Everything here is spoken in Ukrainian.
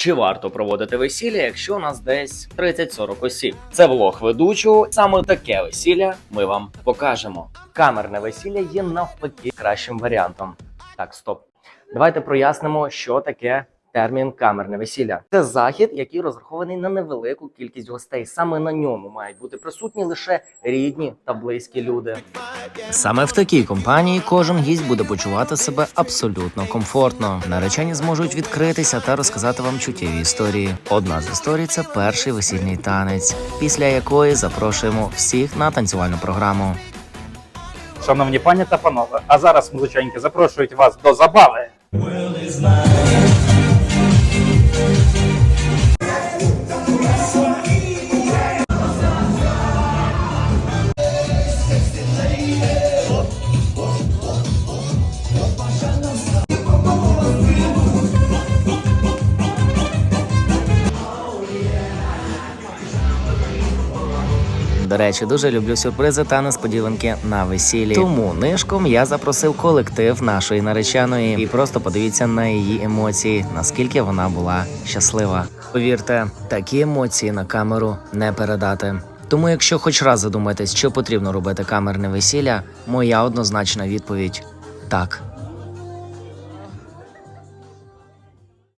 Чи варто проводити весілля, якщо у нас десь 30-40 осіб? Це влог ведучого. Саме таке весілля ми вам покажемо. Камерне весілля є навпаки кращим варіантом. Так, стоп. Давайте прояснимо, що таке термін камерне весілля. Це захід, який розрахований на невелику кількість гостей. Саме на ньому мають бути присутні лише рідні та близькі люди. Саме в такій компанії кожен гість буде почувати себе абсолютно комфортно. Наречені зможуть відкритися та розказати вам чуттєві історії. Одна з історій це перший весільний танець, після якої запрошуємо всіх на танцювальну програму. Шановні пані та панове, а зараз музиченьки запрошують вас до забави. До речі, дуже люблю сюрпризи та несподіванки на весіллі. Тому нишком я запросив колектив нашої нареченої і просто подивіться на її емоції, наскільки вона була щаслива. Повірте, такі емоції на камеру не передати. Тому, якщо хоч раз задумаєтесь, чи потрібно робити камерне весілля, моя однозначна відповідь так.